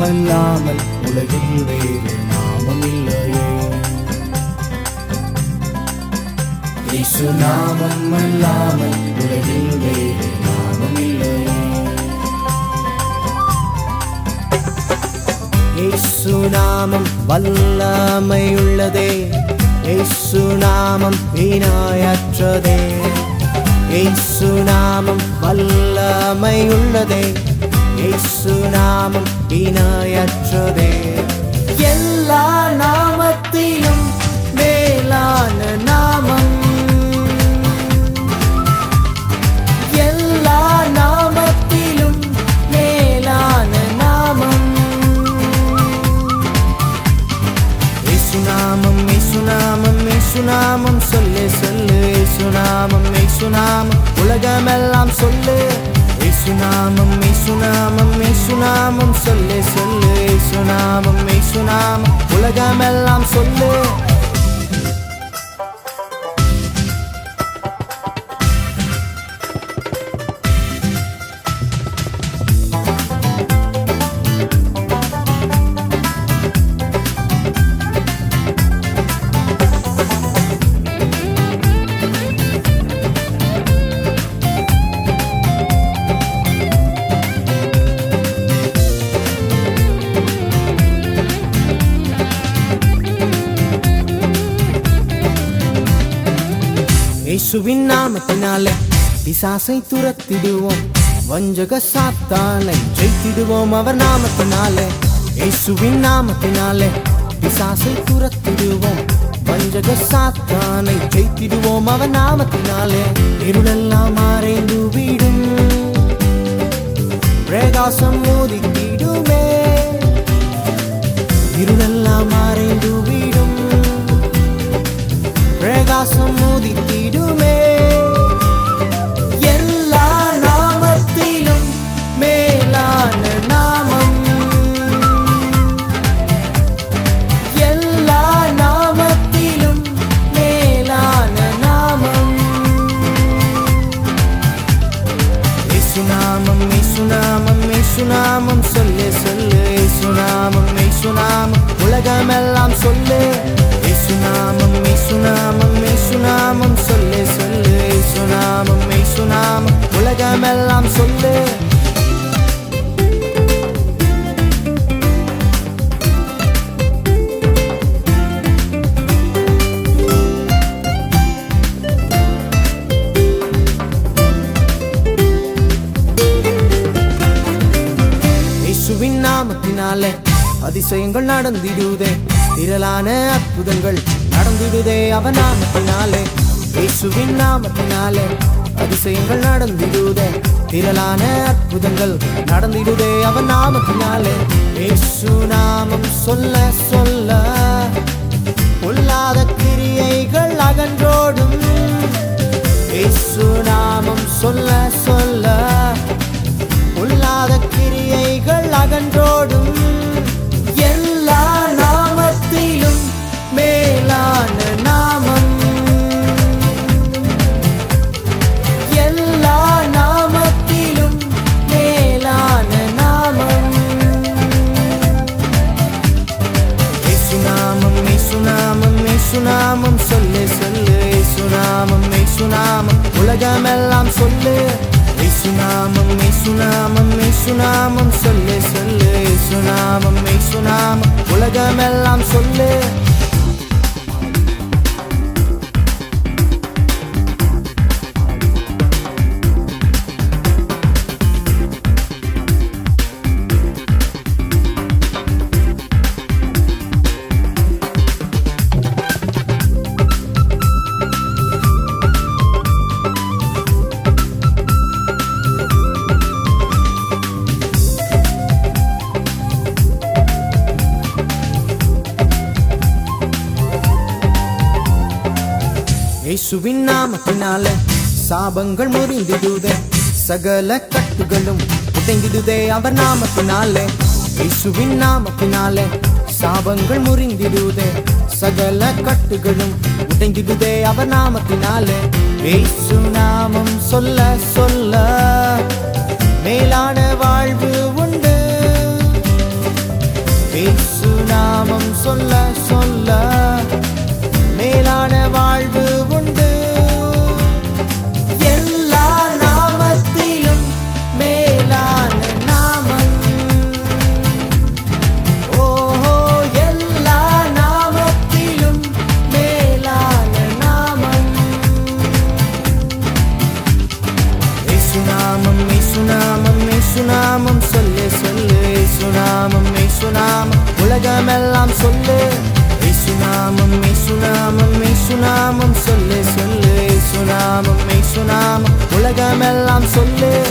நாமல்லாமல் உலகில் வேறு நாமம் இல்லையே. இயேசு நாமம் அல்லாமல் உலகில் வேறு நாமம் இல்லையே. இயேசு நாமம் வல்லமையுள்ளதே இயேசு நாமம் வீணாயற்றதே. இயேசு நாமம் வல்லமையுள்ளதே இயேசு நாமம் இணையற்றதே. எல்லா நாமத்திலும் மேலான நாமம். எல்லா நாமத்திலும் மேலான நாமம். இயேசுநாமம் இயேசுநாமம் இயேசுநாமம் சொல்லு சொல்லு இயேசுநாமம் இயேசுநாமம் உலகமெல்லாம் சொல்லு. சுனாமம் மெய் சுனாமம் மெய் சுனாமம். சொல்லு சொல்லு சுனாமம் மெய் சுனாமம். உலகமெல்லாம் சொல்லு. இயேசுவின் நாமத்தினாலே பிசாசை துரத்திடுவோம் வஞ்சக சாத்தானை ஜெயித்திடுவோம் அவர் நாமத்தினாலே. இயேசுவின் நாமத்தினாலே பிசாசை துரத்திடுவோம் வஞ்சக சாத்தானை ஜெயித்திடுவோம் அவர் நாமத்தினாலே. இருளெல்லாம் மறைந்து விடும் பிரகாசம் மோதித்திடுமே இருளெல்லாம் மறைந்து விடும் பிரகாசம் மோதித்திடுமே சொல்லு சொல்லு சுனாமம் மெய் இயேசுநாமம். உலகமெல்லாம் சொல்லு. சுனாமம் மெய் சுனாமம் மெய் சுனாமம் சொல்லு சொல்லு சுனாமம் மெய் இயேசுநாமம். உலகமெல்லாம் சொல்லு. நாமத்தினாலே அதிசயங்கள் நடந்திடுதே. திரளான அற்புதங்கள் நடந்திடுதே அவன் நாமத்தினாலே. இயேசுவின் நாமத்தினாலே அதிசயங்கள் நடந்திடுதே. திரளான அற்புதங்கள் நடந்திடுதே அவன் நாமத்தினாலே. இயேசு நாமம் சொல்ல சொல்ல பொல்லாத கிரியைகள் அகன்றோடும். இயேசு நாமம் சொல்ல சொல்ல பொல்லாத கிரியைகள் அகன்றோடும். நாமெல்லாம் சொல்லு. சுனாமம் மெய் சுனாமம் மெய் சுனாமம் சொல்லு சொல்லு. சுனாமம் மெய் சுனாமம் உலகமெல்லாம் சொல்லு. இயேசுவின் நாமத்தினால சாபங்கள் முறிந்திடுதே சகல கட்டுகளும் உடைந்திடுதே அவர் நாமத்தினாலே. இயேசுவின் நாமத்தினாலே சாபங்கள் முறிந்திடுதே சகல கட்டுகளும் உடைந்திடுதே அவர் நாமத்தினாலே. இயேசு நாமம் சொல்ல சொல்ல. உலகமெல்லாம் சொல்லு. சுனாமம் மெய் சுனாமம் மெய் சுனாமம் சொல்லு சொல்லு. சுனாமம் இசுநாமம் இசுநாமம். உலகமெல்லாம் சொல்லு.